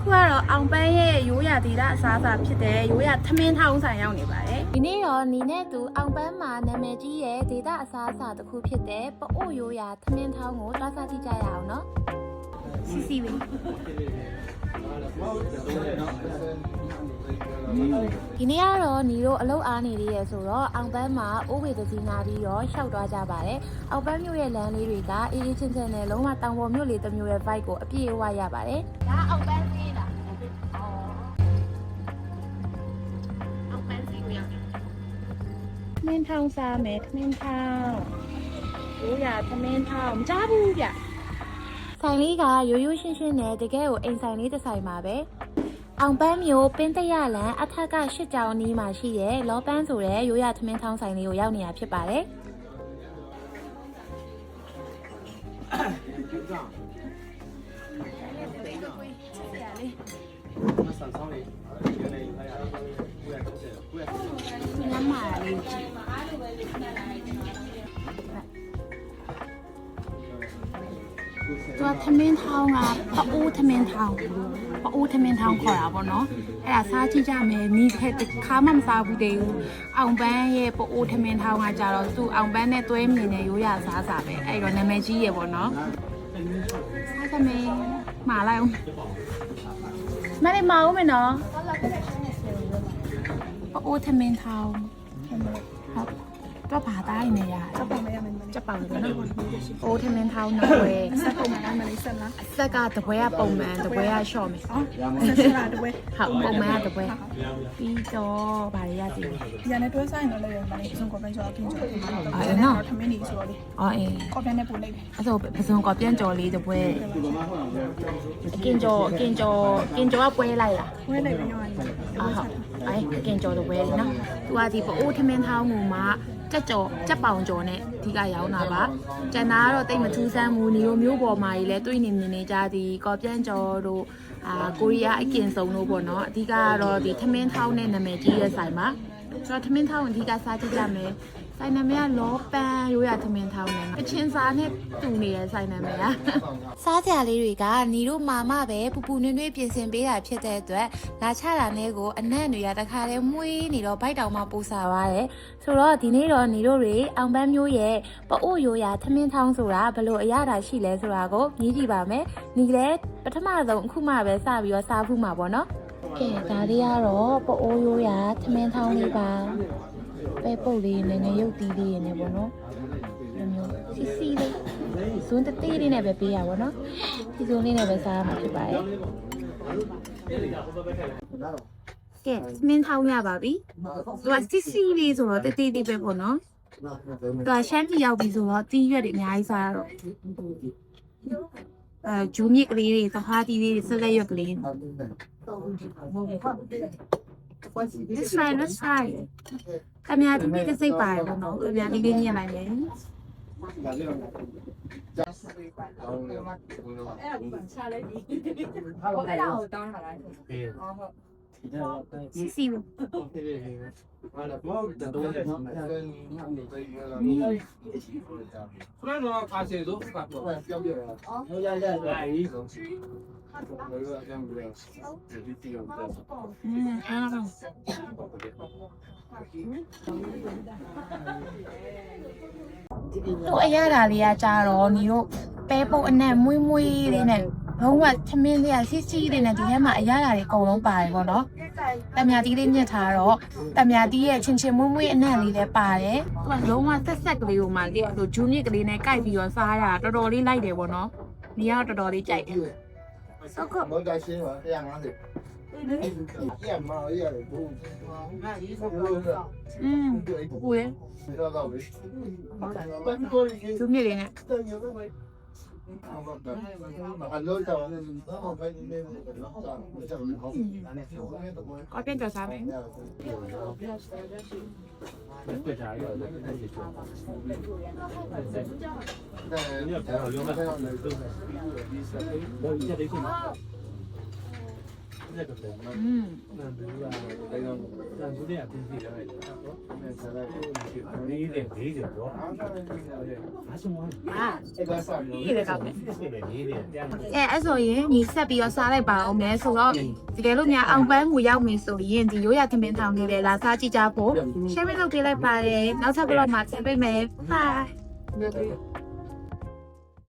ခုကတော့အောင်ပန်းရဲ့ရိုးရာဒေတာအစားအစာဖြစ်တဲ့ရိုးရာသမင်းထောင်းဆိုင်ရောက်နေပါတယ်ဒီနေ့တော့နီနဲ့သူအောင်ပန်းမှာနာမည်ကြီးရဲ့ဒေတာအစားအစာတစ်ခုဖြစ်တဲ့ပအို့ရိုးရာသမင်းထောင်းကိုတွားစားကြည့်ကြရအောင်နော်စီစီလေး ဒီနေ့ကတော့ညီတို့အလုပ်အားနေသေးရဆိုတော့အောင်ပန်းမှာအိုးဝေတကြီးနာပြီးတော့ရှောက်သွားကြပါတယ်။အောင်ပန်းမြို့ရဲ့လမ်းလေးတွေကအေးအေးချင်းချင်းနဲ့လုံးဝတောင်ပေါ်မြို့လေးတစ်မျိုးရဲ့ vibe ကိုအပြည့်အဝရပါတယ်။ဒါအောင်ပန်းသေးတာ။အောင်ပန်းစီကိုရောက်။မင်းထောင်းစားမယ်မင်းထောင်း။ရိုးရသမင်းထောင်းမကြဘူးဗျ။ ဆိုင်လေးကရိုးရိုးရှင်းရှင်းနဲ့တကယ်ကိုအိမ်ဆိုင်လေးတစ်ဆိုင်ပါပဲ။အောင်ပန်းမျိုးပင်းတရလန်အထက်ကရှစ်ကြောင်နီးမှာရှိတဲ့လောပန်းဆိုတဲ့ရိုးရသမင်းထောင်းဆိုင်လေးကိုရောက်နေတာဖြစ်ပါတယ်။လ သူကသမင်းထောင်းကပအိုးသမင်းထောင်းပအိုးသမင်းထောင်းခေါ်တာပေါ့နော်အဲ့ဒါစားကြည့်ကြမယ်နီးခက်တစ်ခါမှမစားဘူးတေးဘူးအောင်ပန်းရဲ့ပအိုးသမင်းထောင်းကကြတော့သူ့အောင်ပန်းနဲ့တွဲမြင်တဲ့ရိုးရစားစားပဲအဲ့တော့နာမည်ကြီးရေပေါ့နော်စားကြမယ်မှားလိုက်အောင်မလေးမအောင်မယ်နော်ပအိုးသမင်းထောင်းဟုတ် 바다에 내야 짜빵이구 나. 오테멘타운 너의 아싸가 더보야 뽕만 더보야 쇼 메. 하 뽕만 더보 야. 비죠 바야 지. 야네 또 사인 올려 많이 무슨 거변 저 아낀 저. 아 에 나. 터미니 소 리. 아 에. 거변에 보 내. 그래서 무슨 거변 저리 더보 에. 낀저 낀저 낀저가 보이라 야. 보이라 요. 아 하. 아이 낀저도 보이 나. 또 아직 오테멘타운 마. ကင်ကြော်ကင်ကြော်ကင်ကြော်ကပွဲလိုက်လား။ဝဲလိုက်ပြီးတော့ရင်။အာဟုတ်အဲကင်ကြော်တပွဲလေးနော်။သူကဒီပအိုးထမင်းထောင်းမူမှာကြက်ကြော်ကြက်ပေါင်ကြော်နဲ့အဓိကရောင်းတာပါ။ကျန်တာကတော့တိတ်မထူးဆန်းဘူးနေလိုမျိုးပေါ်မှာကြီးလဲတွေ့နေနေနေကြသည်ကော်ပြန်ကြော်တို့အာကိုရီးယားအကင်ဆုံးလို့ပေါ့နော်အဓိကကတော့ဒီထမင်းထောင်းနဲ့နာမည်ကြီးရဲ့ဆိုင်ပါဆိုတော့ထမင်းထောင်းအဓိကစားကြည့်ကြမယ် ဆိုင်နာမည်ကလောပန်းရိုးရထမင်းထောင်းနဲ့အချင်းစားနဲ့တူနေတဲ့ဆိုင်နာမည်ကစားကြလေးတွေကညီတို့မာမပဲပူပူနွေ့နွေ့ပြင်ဆင်ပေးတာဖြစ်တဲ့အတွက်လာချတာနဲ့ကိုအနံ့တွေကတခါတည်းမွေးနေတော့ဘိုက်တောင်မှပူစားပါတယ်ဆိုတော့ဒီနေ့တော့ညီတို့တွေအောင်ပန်းမျိုးရဲ့ပအို့ရိုးရထမင်းထောင်းဆိုတာဘယ်လိုအရသာရှိလဲဆိုတာကိုမြည်ကြည့်ပါမယ်ညီလည်းပထမဆုံးအခုမှပဲစပြီးတော့စားဖို့မှာပေါ့နော်ကဲဒါလေးကတော့ပအိုးရိုးရသမင်းထောင်းလေးပါ ပဲပုတ်လေးနည်းနည်းရုပ်သီးလေးရနေပေါ့နော်ဒီမျိုးစီစီလေးဇွန်းတသေးလေးနဲ့ပဲပေးရပါတော့ဒီဇွန်းလေးနဲ့ပဲစားရမှာဖြစ်ပါတယ်ကဲသမင်းထောင်းရပါပြီသူကစီစီလေးဆိုတော့တသေးသေးပဲပေါ့နော်သူကရှမ်းပြည်ရောက်ပြီဆိုတော့တီးရွက်တွေအများကြီးစားရတော့အဲဂျူးမြစ်ကလေးတွေသဟားတီးလေးတွေဆက်လက်ရွက်ကလေး This side, this side. ခမရတိတိစိတ်ပါတယ်ပေါ့နော်ခမရတိတိညင်နိုင်တယ်အဲ့ဒါကိုချလိုက်ပြီဟောအဲ့ဒါကိုတောင်းထားတာဟုတ်ဟုတ် အရသာလေးကကြာတော့ညီတို့ပဲပုတ်အနက်မွေးမွေးလေးနဲ့ ဘုံကသမင်းလေးကစီစီလေးနဲ့ဒီထဲမှာအရသာတွေအကုန်လုံးပါတယ်ပေါ့နော်တမြာတီးလေးညှစ်ထားတော့တမြာတီးရဲ့ချင်းချင်းမွေးမွေးအနက်လေးလည်းပါတယ်သူကလုံးဝဆက်ဆက်ကလေးကိုမှလေဟိုဂျူးမြစ်ကလေးနဲ့ကိုက်ပြီးတော့စားရတာတော်တော်လေးလိုက်တယ်ပေါ့နော်ညီကတော်တော်လေးကြိုက်တယ်ဆောက်ကမတိုင်းရှင်းပါ150ပြန်မရတယ်ဘူးอืมကိုယ်တော့တော့ပြီဂျူးမြ စ်လေးနဲ့အလို့တော့လည်းတော့ပဲနေနေတော့တော့ကြောက်နေဟောကောပြ ဆက်တော့တယ်မလားอืมနံဘူးလာဒါကြောင့်တန်ဘူးနဲ့အပြည့်ပြည့်ရတယ်နော်နံဆက်လိုက်ပြီး40 40တော့အားဆုံးပါအာအဲ့ဒါဆက်လို့ဒီလေကောက်ပဲ40 40ပြန်အဲအဲ့ဆိုရင်ညီဆက်ပြီးတော့စားလိုက်ပါအောင်မယ်ဆိုတော့ဒီကယ်လို့များအောင်ပန်းကိုရောက်မယ်ဆိုရင်ဒီရိုးရသမင်းထောင်လေးပဲလာစားကြည့်ကြဖို့ share လုပ်ပေးလိုက်ပါတယ်နောက်ထပ် blog မှာဆက်ပေးမယ် bye